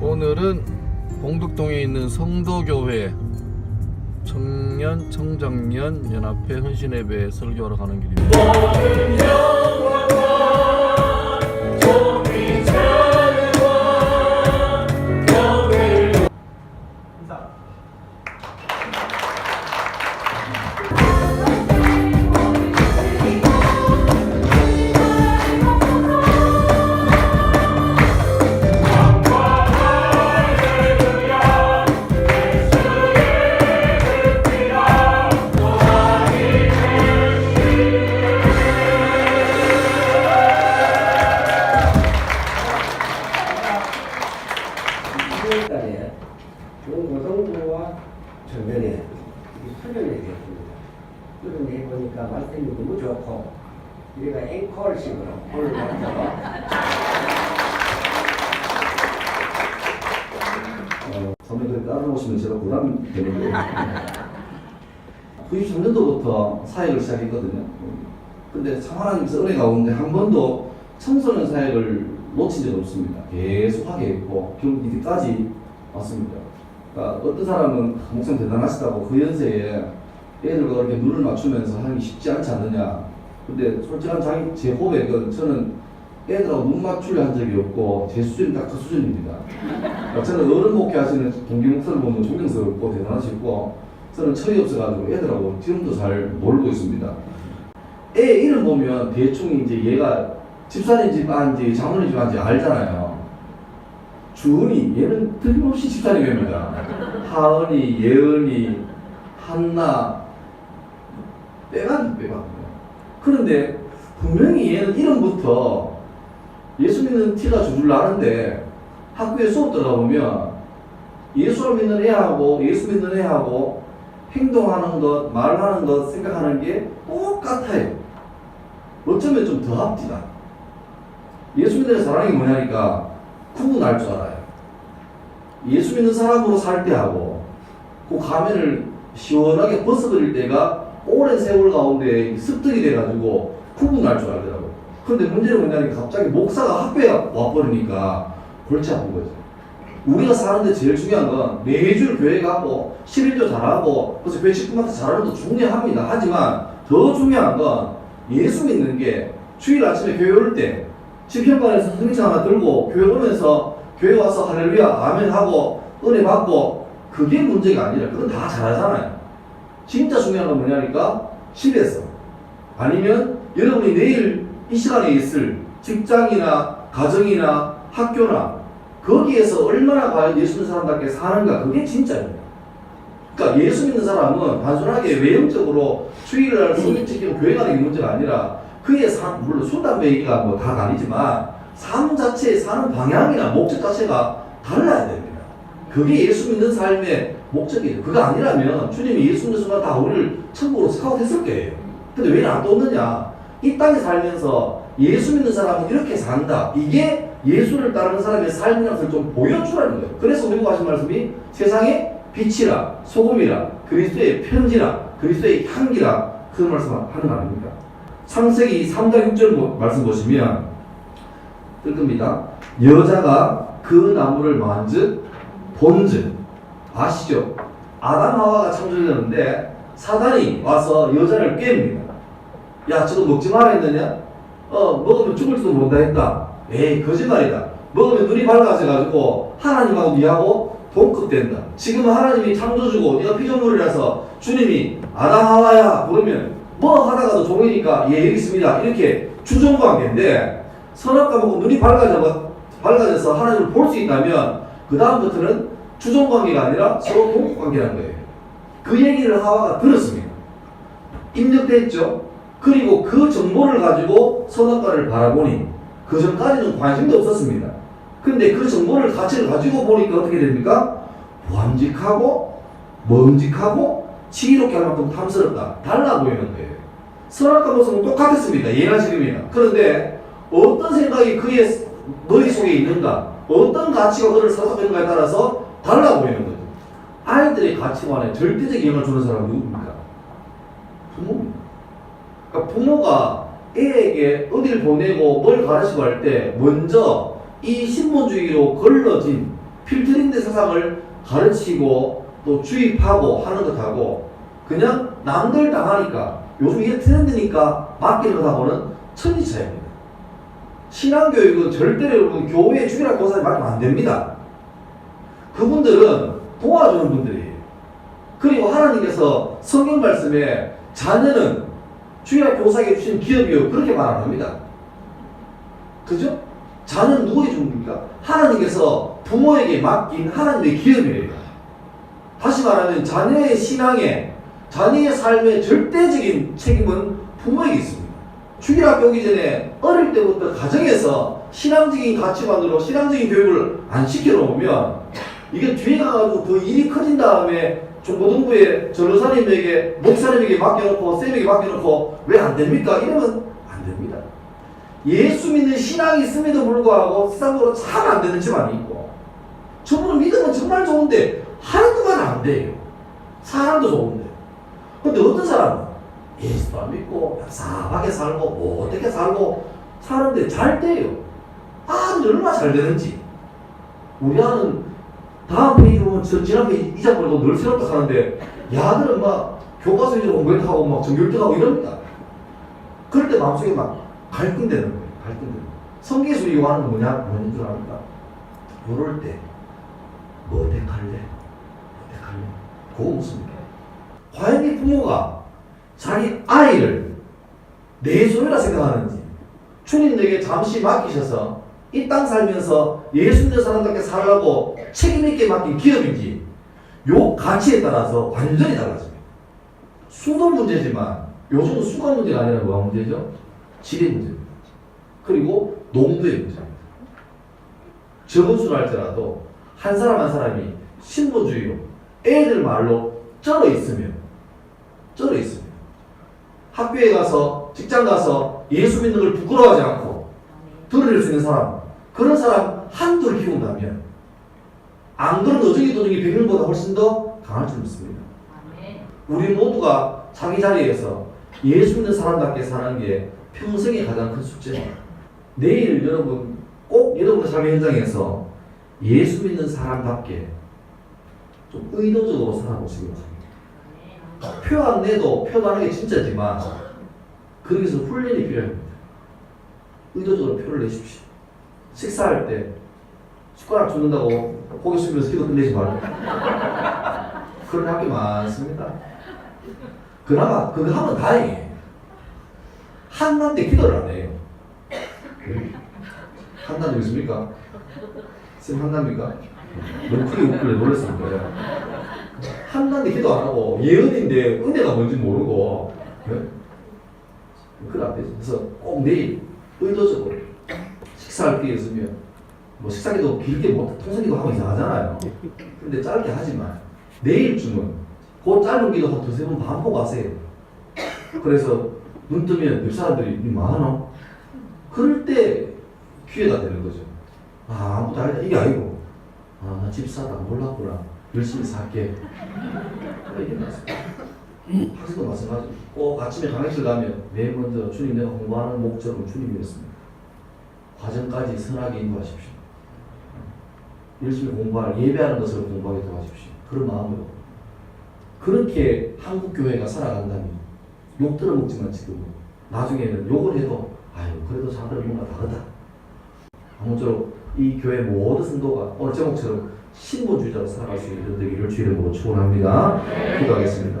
오늘은 봉덕동에 있는 성도교회 청년 청장년 연합회 헌신예배 설교하러 가는 길입니다. 중고등부와 전면에 이 수련이 되었습니다. 수련해 보니까 말씀이 너무 좋고 우리가 앵콜식으로 오늘 어, 선배들 따라오시면 제가 부담이 되는데 93년도부터 사역을 시작했거든요. 근데 참 하나님께서 은혜 가운데 한 번도 청소년 사역을 놓친 적이 없습니다. 계속 하게 했고 결국 이때까지 왔습니다. 그러니까 어떤 사람은 목사님 대단하시다고 그 연세에 애들과 그렇게 눈을 맞추면서 하기 쉽지 않지 않느냐. 근데 솔직한 자기 제 고백은 저는 애들하고 눈 맞추려 한 적이 없고 제 수준이 딱 그 수준입니다. 그러니까 저는 어른 목회하시는 동기 목사를 보면 존경스럽고 대단하시고 저는 철이 없어가지고 애들하고 지금도 잘 놀고 있습니다. 애 이름 보면 대충 이제 얘가 집사님 집 아닌지 장모님 집 아닌지 알잖아요. 주은이 얘는 틀림없이 집사님입니다. 하은이, 예은이, 한나 빼가지 빼가. 그런데 분명히 얘는 이름부터 예수 믿는 티가 줄줄 나는데 학교에 수업 들어가 보면 예수를 믿는 애하고 예수 믿는 애하고 행동하는 것, 말하는 것, 생각하는 게 똑같아요. 어쩌면 좀 더 합디다. 예수 믿는 사람이 뭐냐니까 구분할 줄 알아요. 예수 믿는 사람으로 살 때하고 그 가면을 시원하게 벗어버릴 때가 오랜 세월 가운데 습득이 돼가지고 구분할 줄 알더라고요. 근데 문제는 뭐냐니까 갑자기 목사가 학교에 와버리니까 골치 아픈 거죠. 우리가 사는데 제일 중요한 건 매주 교회 가고 11조 잘하고 그래서 교회 식구한테 잘하는 것도 중요합니다. 하지만 더 중요한 건 예수 믿는 게 주일 아침에 교회 올 때 집현관에서 성경 하나 들고 교회 오면서 교회 와서 할렐루야 아멘 하고 은혜 받고 그게 문제가 아니라 그건 다 잘하잖아요. 진짜 중요한 건 뭐냐니까 집에서 아니면 여러분이 내일 이 시간에 있을 직장이나 가정이나 학교나 거기에서 얼마나 과연 예수 믿는 사람답게 사는가 그게 진짜입니다. 그러니까 예수 믿는 사람은 단순하게 외형적으로 주일날 성경 지키고 교회 가는 게 문제가 아니라 그의 삶, 물론 얘기가 뭐 다 아니지만 삶 자체의 사는 방향이나 목적 자체가 달라야 됩니다. 그게 예수 믿는 삶의 목적이에요. 그거 아니라면 주님이 예수 믿는 순간 다 우리를 천국으로 스카우트 했을 거예요. 근데 왜 안 떴느냐? 이 땅에 살면서 예수 믿는 사람은 이렇게 산다. 이게 예수를 따르는 사람의 삶이라는 것을 좀 보여주라는 거예요. 그래서 우리가 하신 말씀이 세상의 빛이라, 소금이라, 그리스도의 편지라, 그리스도의 향기라, 그 말씀 하는 거 아닙니까? 창세기 3장 6절 말씀 보시면, 뜰 겁니다. 여자가 그 나무를 만즉, 본즉, 아시죠? 아담 하와가 창조되는데, 사단이 와서 여자를 깹니다. 야, 저거 먹지 마라 했느냐? 어, 먹으면 죽을지도 모른다 했다. 에이, 거짓말이다. 먹으면 눈이 밝아져가지고 하나님하고 니하고 동급된다. 지금 하나님이 창조주고 네가 피조물이라서 주님이 아담 하와야 부르면 뭐 하다가도 종이니까 예, 여기 있습니다. 이렇게 주종관계인데 선악과 먹고 눈이 밝아져, 밝아져서 하나님을 볼 수 있다면 그 다음부터는 주종관계가 아니라 서로 동급관계라는 거예요. 그 얘기를 하와가 들었습니다. 입력됐죠? 그리고 그 정보를 가지고 선악과를 바라보니 그 전까지는 관심도 없었습니다. 근데 그 정보를 가치를 가지고 보니까 어떻게 됩니까? 보암직하고 먼직하고 지혜롭게 할 만큼 탐스럽다. 달라 보이는 거예요. 선악과 모습은 똑같았습니다. 예나 지금이나. 그런데 어떤 생각이 그의 머릿속에 있는가, 어떤 가치가 그를 사로잡는가에 따라서 달라 보이는 거죠. 아이들의 가치관에 절대적 영향을 주는 사람은 누굽니까? 부모입니다. 그러니까 부모가 애에게 어딜 보내고 뭘 가르치고 할 때 먼저 이 신분주의로 걸러진 필터링된 세상을 가르치고 또 주입하고 하는 것하고 그냥 남들 당하니까 요즘 이게 트렌드니까 맡기는 것하고는 천지 차이입니다. 신앙교육은 절대로 여러분 교회의 주일학 교사에 맡기면 안 됩니다. 그분들은 도와주는 분들이에요. 그리고 하나님께서 성경 말씀에 자녀는 주일학 교사에게 주신 기업이요 그렇게 말 안 합니다. 그죠? 자녀는 누구에게 준 겁니까? 하나님께서 부모에게 맡긴 하나님의 기업이에요. 다시 말하면 자녀의 신앙에 자녀의 삶의 절대적인 책임은 부모에게 있습니다. 주일학교 오기 전에 어릴 때부터 가정에서 신앙적인 가치관으로 신앙적인 교육을 안 시켜놓으면 이게 뒤에 가가지고 더 일이 커진 다음에 중고등부에 전도사님에게 목사님에게 맡겨놓고 쌤에게 맡겨놓고 왜 안 됩니까? 이러면 안 됩니다. 예수 믿는 신앙이 있음에도 불구하고 세상적으로 잘 안 되는 집안이 있고 저분은 믿음은 정말 좋은데 것만 안 돼요. 사람도 좋은데. 근데 어떤 사람은 예수도 안 믿고 얍삽하게 살고 뭐 어떻게 살고 사는데 잘 돼요. 아주 얼마나 잘 되는지. 우리 아는 다음 페이지 보면 저 지난 페이지 잊어버리고 늘 새롭게 하는데 야들은 막 교과서 위주로 공부하고 막 정결등하고 이럽니다. 그럴 때 마음속에 막 갈등되는 거예요. 갈등되는 거예요. 성계에서 이용하는 건 뭐냐? 뭐인 줄 압니까? 요럴 때, 뭐 택할래? 그거 묻습니다. 과연 이 부모가 자기 아이를 내 소유라 생각하는지, 주님에게 잠시 맡기셔서 이 땅 살면서 예수 믿는 사람답게 살라고 책임있게 맡긴 기업인지, 요 가치에 따라서 완전히 달라집니다. 수도 문제지만, 요즘은 수가 문제가 아니라 뭐가 문제죠? 지뢰 문제입니다. 그리고 농도의 문제입니다. 적은 수를 할지라도 한 사람 한 사람이 신분주의로 애들 말로 쩔어 있으면 쩔어 있으면 학교에 가서 직장 가서 예수 믿는 걸 부끄러워하지 않고 들어줄 수 있는 사람 그런 사람 한둘 키운다면 안 그런 어정이 도정이 백명보다 훨씬 더 강할 줄 믿습니다. 우리 모두가 자기 자리에서 예수 믿는 사람답게 사는 게 평생의 가장 큰 숙제입니다. 내일 여러분 꼭 여러분의 삶의 현장에서 예수 믿는 사람답게 좀 의도적으로 살아보시기 바랍니다. 표 안 내도 표하는 게 진짜지만 위해서 훈련이 필요합니다. 의도적으로 표를 내십시오. 식사할 때 숟가락 줍는다고 고개 숙이면서 기도 끝내지 말고 그런 학교 많습니다. 그나마 그거 하면 다행이에요. 한나인데 기도를 안 해요. 한나 좀 있습니까? 쌤 한나입니까? 크게 웃길래 거예요. 한나인데 기도 안 하고 예언인데 은혜가 뭔지 모르고 네? 그래 안 되죠. 그래서 꼭 내일 의도적으로 식사할 게 있으면 뭐 식사기도 길게 못 통성기도 하고 이상하잖아요. 근데 짧게 하지만 내일쯤은 그 짧은 기도 한 두세 번 반복 하세요. 그래서 눈 뜨면 옆 사람들이 니 많어? 그럴 때 기회가 되는 거죠. 아, 아무도 아니다. 이게 아니고, 아, 나 집 사다 몰랐구나. 열심히 살게. 이게 맞습니다. 학생도 마찬가지. 꼭 아침에 강의실 가면 맨 먼저 주님 내가 공부하는 목적은 주님이었습니다. 과정까지 선하게 인도하십시오. 열심히 공부할 예배하는 것을 공부하게 도와주십시오. 그런 마음으로. 그렇게 한국 교회가 살아간다면 욕 들어먹지만 지금 나중에는 욕을 해도 아유 그래도 사람들 뭔가 다르다. 아무쪼록 이 교회 모든 성도가 오늘 제목처럼 신본주의자로 살아갈 수 있는 되기를 주이름으로 축원합니다. 기도하겠습니다.